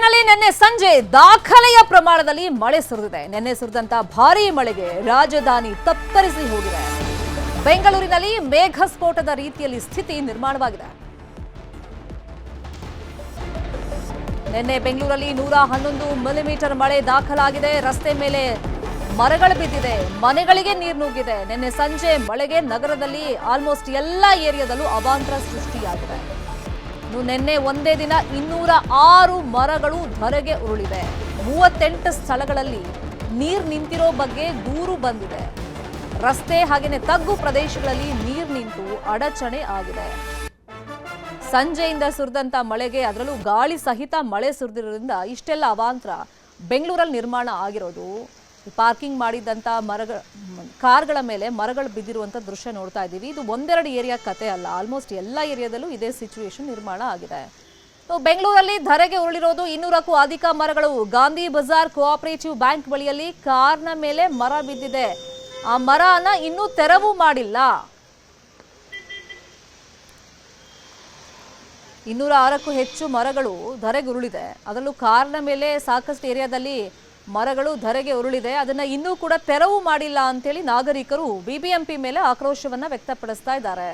ಬೆಂಗಳೂರಿನಲ್ಲಿ ನಿನ್ನೆ ಸಂಜೆ ದಾಖಲೆಯ ಪ್ರಮಾಣದಲ್ಲಿ ಮಳೆ ಸುರಿದಿದೆ. ನಿನ್ನೆ ಸುರಿದಂತ ಭಾರೀ ಮಳೆಗೆ ರಾಜಧಾನಿ ತತ್ತರಿಸಿ ಹೋಗಿದೆ. ಬೆಂಗಳೂರಿನಲ್ಲಿ ಮೇಘ ಸ್ಫೋಟದ ರೀತಿಯಲ್ಲಿ ಸ್ಥಿತಿ ನಿರ್ಮಾಣವಾಗಿದೆ. ನಿನ್ನೆ ಬೆಂಗಳೂರಲ್ಲಿ ನೂರ ಹನ್ನೊಂದು ಮಿಲಿಮೀಟರ್ ಮಳೆ ದಾಖಲಾಗಿದೆ. ರಸ್ತೆ ಮೇಲೆ ಮರಗಳು ಬಿದ್ದಿದೆ. ಮನೆಗಳಿಗೆ ನೀರು ನುಗ್ಗಿದೆ. ನಿನ್ನೆ ಸಂಜೆ ಮಳೆಗೆ ನಗರದಲ್ಲಿ ಆಲ್ಮೋಸ್ಟ್ ಎಲ್ಲ ಏರಿಯಾದಲ್ಲೂ ಅವಾಂತರ ಸೃಷ್ಟಿಯಾಗಿದೆ. ನಿನ್ನೆ ಒಂದೇ ದಿನ ಇನ್ನೂರ ಆರು ಮರಗಳು ಧರೆಗೆ ಉರುಳಿವೆ. ಮೂವತ್ತೆಂಟು ಸ್ಥಳಗಳಲ್ಲಿ ನೀರು ನಿಂತಿರೋ ಬಗ್ಗೆ ದೂರು ಬಂದಿದೆ. ರಸ್ತೆ ಹಾಗೆಯೇ ತಗ್ಗು ಪ್ರದೇಶಗಳಲ್ಲಿ ನೀರು ನಿಂತು ಅಡಚಣೆ ಆಗಿದೆ. ಸಂಜೆಯಿಂದ ಸುರಿದಂತ ಮಳೆಗೆ ಅದರಲ್ಲೂ ಗಾಳಿ ಸಹಿತ ಮಳೆ ಸುರಿದಿರೋದ್ರಿಂದ ಇಷ್ಟೆಲ್ಲ ಅವಾಂತರ ಬೆಂಗಳೂರಲ್ಲಿ ನಿರ್ಮಾಣ ಆಗಿರೋದು ಪಾರ್ಕಿಂಗ್ ಮಾಡಿದಂಥ ಮರಗಳ ಕಾರ್ಗಳ ಮೇಲೆ ಮರಗಳು ಬಿದ್ದಿರುವಂಥ ದೃಶ್ಯ ನೋಡ್ತಾ ಇದ್ದೀವಿ. ಇದು ಒಂದೆರಡು ಏರಿಯಾ ಕತೆ ಅಲ್ಲ. ಆಲ್ಮೋಸ್ಟ್ ಎಲ್ಲ ಏರಿಯಾದಲ್ಲೂ ಇದೇ ಸಿಚುವೇಶನ್ ನಿರ್ಮಾಣ ಆಗಿದೆ. ಬೆಂಗಳೂರಲ್ಲಿ ಧರೆಗೆ ಉರುಳಿರೋದು ಇನ್ನೂರಕ್ಕೂ ಅಧಿಕ ಮರಗಳು. ಗಾಂಧಿ ಬಜಾರ್ ಕೋಆಪರೇಟಿವ್ ಬ್ಯಾಂಕ್ ಬಳಿಯಲ್ಲಿ ಕಾರ್ನ ಮೇಲೆ ಮರ ಬಿದ್ದಿದೆ. ಆ ಮರನ ಇನ್ನೂ ತೆರವು ಮಾಡಿಲ್ಲ. ಇನ್ನೂರ ಆರಕ್ಕೂ ಹೆಚ್ಚು ಮರಗಳು ಧರೆಗುರುಳಿದೆ ಅದರಲ್ಲೂ ಕಾರ್ನ ಮೇಲೆ ಸಾಕಷ್ಟು ಏರಿಯಾದಲ್ಲಿ ಮರಗಳು ಧರೆಗೆ ಉರುಳಿದೆ. ಅದನ್ನ ಇನ್ನೂ ಕೂಡ ತೆರವು ಮಾಡಿಲ್ಲ ಅಂತೇಳಿ ನಾಗರಿಕರು ಬಿಬಿಎಂಪಿ ಮೇಲೆ ಆಕ್ರೋಶವನ್ನ ವ್ಯಕ್ತಪಡಿಸ್ತಾ ಇದ್ದಾರೆ.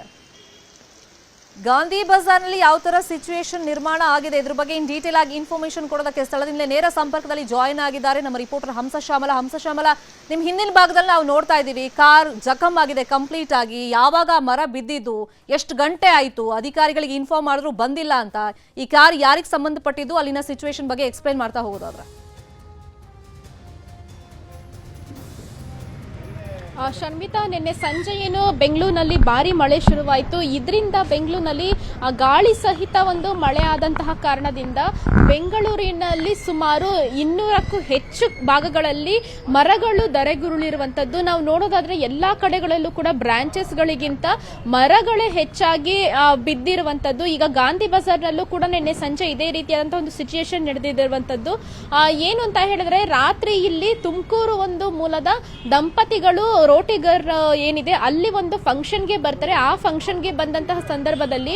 ಗಾಂಧಿ ಬಜಾರ್ನಲ್ಲಿ ಯಾವ ತರ ಸಿಚುವೇಶನ್ ನಿರ್ಮಾಣ ಆಗಿದೆ? ಇದ್ರ ಬಗ್ಗೆ ಇನ್ ಡೀಟೇಲ್ ಆಗಿ ಇನ್ಫಾರ್ಮೇಶನ್ ಕೊಡೋದಕ್ಕೆ ಸ್ಥಳದಿಂದ ನೇರ ಸಂಪರ್ಕದಲ್ಲಿ ಜಾಯಿನ್ ಆಗಿದ್ದಾರೆ ನಮ್ಮ ರಿಪೋರ್ಟರ್ ಹಂಸ ಶ್ಯಾಮಲ. ಹಂಸ ಶ್ಯಾಮಲ, ನಿಮ್ ಹಿಂದಿನ ಭಾಗದಲ್ಲಿ ನಾವು ನೋಡ್ತಾ ಇದ್ದೀವಿ, ಕಾರ್ ಜಖಮ್ ಆಗಿದೆ ಕಂಪ್ಲೀಟ್ ಆಗಿ. ಯಾವಾಗ ಮರ ಬಿದ್ದಿದ್ದು, ಎಷ್ಟು ಗಂಟೆ ಆಯ್ತು, ಅಧಿಕಾರಿಗಳಿಗೆ ಇನ್ಫಾರ್ಮ್ ಮಾಡಿದ್ರು ಬಂದಿಲ್ಲ ಅಂತ. ಈ ಕಾರ್ ಯಾರಿಗೆ ಸಂಬಂಧಪಟ್ಟಿದ್ದು? ಅಲ್ಲಿನ ಸಿಚುವೇಶನ್ ಬಗ್ಗೆ ಎಕ್ಸ್ಪ್ಲೈನ್ ಮಾಡ್ತಾ ಹೋಗೋದಾದ್ರೆ. ಶರ್ಮಿತಾ, ನಿನ್ನೆ ಸಂಜೆ ಏನು ಬೆಂಗಳೂರಿನಲ್ಲಿ ಭಾರಿ ಮಳೆ ಶುರುವಾಯಿತು. ಇದರಿಂದ ಬೆಂಗಳೂರಿನಲ್ಲಿ ಗಾಳಿ ಸಹಿತ ಒಂದು ಮಳೆ ಆದಂತಹ ಕಾರಣದಿಂದ ಬೆಂಗಳೂರಿನಲ್ಲಿ ಸುಮಾರು ಇನ್ನೂರಕ್ಕೂ ಹೆಚ್ಚು ಭಾಗಗಳಲ್ಲಿ ಮರಗಳು ಧರೆಗುರುಳಿರುವಂಥದ್ದು. ನಾವು ನೋಡೋದಾದ್ರೆ ಎಲ್ಲಾ ಕಡೆಗಳಲ್ಲೂ ಕೂಡ ಬ್ರಾಂಚಸ್ಗಳಿಗಿಂತ ಮರಗಳೇ ಹೆಚ್ಚಾಗಿ ಬಿದ್ದಿರುವಂಥದ್ದು. ಈಗ ಗಾಂಧಿ ಬಜಾರ್ನಲ್ಲೂ ಕೂಡ ನಿನ್ನೆ ಸಂಜೆ ಇದೇ ರೀತಿಯಾದಂತಹ ಒಂದು ಸಿಚುಯೇಷನ್ ನಡೆದಿರುವಂಥದ್ದು. ಏನು ಅಂತ ಹೇಳಿದ್ರೆ, ರಾತ್ರಿ ಇಲ್ಲಿ ತುಮಕೂರು ಒಂದು ಮೂಲದ ದಂಪತಿಗಳು ರೋಟಿಗರ್ ಏನಿದೆ, ಅಲ್ಲಿ ಒಂದು ಫಂಕ್ಷನ್ಗೆ ಬರ್ತಾರೆ. ಆ ಫಂಕ್ಷನ್ಗೆ ಬಂದಂತಹ ಸಂದರ್ಭದಲ್ಲಿ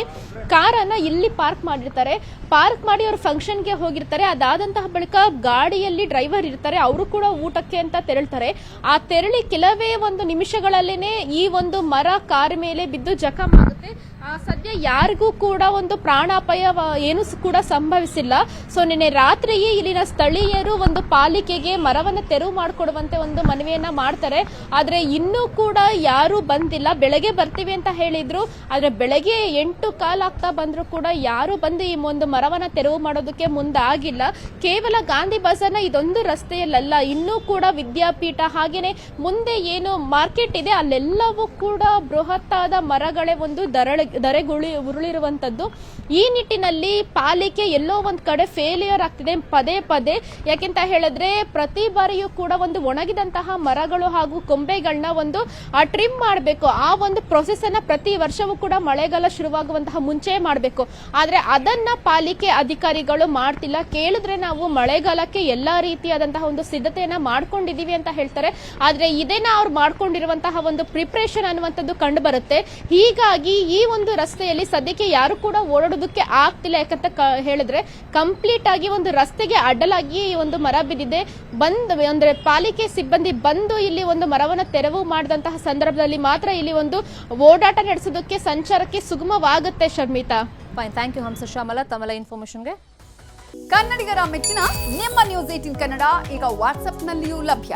ಕಾರನ್ನು ಇಲ್ಲಿ ಪಾರ್ಕ್ ಮಾಡಿರ್ತಾರೆ. ಪಾರ್ಕ್ ಮಾಡಿ ಅವರು ಫಂಕ್ಷನ್ಗೆ ಹೋಗಿರ್ತಾರೆ. ಅದಾದಂತಹ ಬಳಿಕ ಗಾಡಿಯಲ್ಲಿ ಡ್ರೈವರ್ ಇರ್ತಾರೆ. ಅವರು ಕೂಡ ಊಟಕ್ಕೆ ಅಂತ ತೆರಳ್ತಾರೆ. ಆ ತೆರಳಿ ಕೆಲವೇ ಒಂದು ನಿಮಿಷಗಳಲ್ಲೇ ಈ ಒಂದು ಮರ ಕಾರ್ ಮೇಲೆ ಬಿದ್ದು ಜಖಮ್ ಆಗುತ್ತೆ. ಸದ್ಯ ಯಾರಿಗೂ ಕೂಡ ಒಂದು ಪ್ರಾಣಾಪಾಯ ಏನು ಕೂಡ ಸಂಭವಿಸಿಲ್ಲ. ಸೊ, ನಿನ್ನೆ ರಾತ್ರಿಯೇ ಇಲ್ಲಿನ ಸ್ಥಳೀಯರು ಒಂದು ಪಾಲಿಕೆಗೆ ಮರವನ್ನು ತೆರವು ಮಾಡಿಕೊಡುವಂತೆ ಒಂದು ಮನವಿಯನ್ನ ಮಾಡ್ತಾರೆ. ಆದ್ರೆ ಇನ್ನೂ ಕೂಡ ಯಾರು ಬಂದಿಲ್ಲ. ಬೆಳಗ್ಗೆ ಬರ್ತೀವಿ ಅಂತ ಹೇಳಿದ್ರು. ಆದ್ರೆ ಬೆಳಗ್ಗೆ ಎಂಟು ಕಾಲ್ ಆಗ್ತಾ ಬಂದ್ರು ಕೂಡ ಯಾರು ಬಂದು ಈ ಒಂದು ಮರವನ್ನ ತೆರವು ಮಾಡೋದಕ್ಕೆ ಮುಂದಾಗಿಲ್ಲ. ಕೇವಲ ಗಾಂಧಿ ಬಜಾರ್ನ ಇದೊಂದು ರಸ್ತೆಯಲ್ಲ ಇನ್ನೂ ಕೂಡ ವಿದ್ಯಾಪೀಠ ಹಾಗೇನೆ ಮುಂದೆ ಏನು ಮಾರ್ಕೆಟ್ ಇದೆ, ಅಲ್ಲೆಲ್ಲವೂ ಕೂಡ ಬೃಹತ್ತಾದ ಮರಗಳೇ ಒಂದು ದರಳ ದರೆಗುಳಿ ಉರುಳಿರುವಂತದ್ದು ಈ ನಿಟ್ಟಿನಲ್ಲಿ ಪಾಲಿಕೆ ಎಲ್ಲೋ ಒಂದು ಕಡೆ ಫೇಲಿಯರ್ ಆಗ್ತಿದೆ, ಪದೇ ಪದೇ. ಯಾಕೆಂತ ಹೇಳಿದ್ರೆ, ಪ್ರತಿ ಬಾರಿಯೂ ಕೂಡ ಒಂದು ಒಣಗಿದಂತಹ ಮರಗಳು ಹಾಗೂ ಕೊಂಬೆಗಳನ್ನ ಒಂದು ಟ್ರಿಮ್ ಮಾಡಬೇಕು. ಆ ಒಂದು ಪ್ರೊಸೆಸ್ ಅನ್ನ ಪ್ರತಿ ವರ್ಷವೂ ಕೂಡ ಮಳೆಗಾಲ ಶುರುವಾಗುವಂತಹ ಮುಂಚೆ ಮಾಡಬೇಕು. ಆದ್ರೆ ಅದನ್ನ ಪಾಲಿಕೆ ಅಧಿಕಾರಿಗಳು ಮಾಡ್ತಿಲ್ಲ. ಕೇಳಿದ್ರೆ ನಾವು ಮಳೆಗಾಲಕ್ಕೆ ಎಲ್ಲಾ ರೀತಿಯಾದಂತಹ ಒಂದು ಸಿದ್ಧತೆಯನ್ನ ಮಾಡ್ಕೊಂಡಿದೀವಿ ಅಂತ ಹೇಳ್ತಾರೆ. ಆದ್ರೆ ಇದೇನ ಅವ್ರು ಮಾಡ್ಕೊಂಡಿರುವಂತಹ ಒಂದು ಪ್ರಿಪ್ರೇಷನ್ ಅನ್ನುವಂಥದ್ದು ಕಂಡು ಬರುತ್ತೆ. ಹೀಗಾಗಿ ಈ ರಸ್ತೆಯಲ್ಲಿ ಸದ್ಯಕ್ಕೆ ಯಾರು ಕೂಡ ಓಡಾಡೋದಕ್ಕೆ ಆಗ್ತಿಲ್ಲ. ಯಾಕಂತ ಹೇಳಿದ್ರೆ ಕಂಪ್ಲೀಟ್ ಆಗಿ ಒಂದು ರಸ್ತೆಗೆ ಅಡ್ಡಲಾಗಿ ಈ ಒಂದು ಮರ ಬಿದ್ದಿದೆ. ಬಂದ್ ಅಂದ್ರೆ ಪಾಲಿಕೆ ಸಿಬ್ಬಂದಿ ಬಂದು ಇಲ್ಲಿ ಒಂದು ಮರವನ್ನು ತೆರವು ಮಾಡಿದಂತಹ ಸಂದರ್ಭದಲ್ಲಿ ಮಾತ್ರ ಇಲ್ಲಿ ಒಂದು ಓಡಾಟ ನಡೆಸೋದಕ್ಕೆ ಸಂಚಾರಕ್ಕೆ ಸುಗಮವಾಗುತ್ತೆ ಶರ್ಮಿತಾ. ಥ್ಯಾಂಕ್ ಯು ಹಂಸ ಶ್ಯಾಮಲ ತಮಲ ಇನ್ಫಾರ್ಮೇಶನ್ಗೆ ಕನ್ನಡಿಗರ ಮೆಚ್ಚಿನ ನಿಮ್ಮ ನ್ಯೂಸ್ ಏಟಿನ್ ಕನ್ನಡ, ಈಗ ವಾಟ್ಸ್ಆಪ್ನಲ್ಲಿಯೂ ಲಭ್ಯ.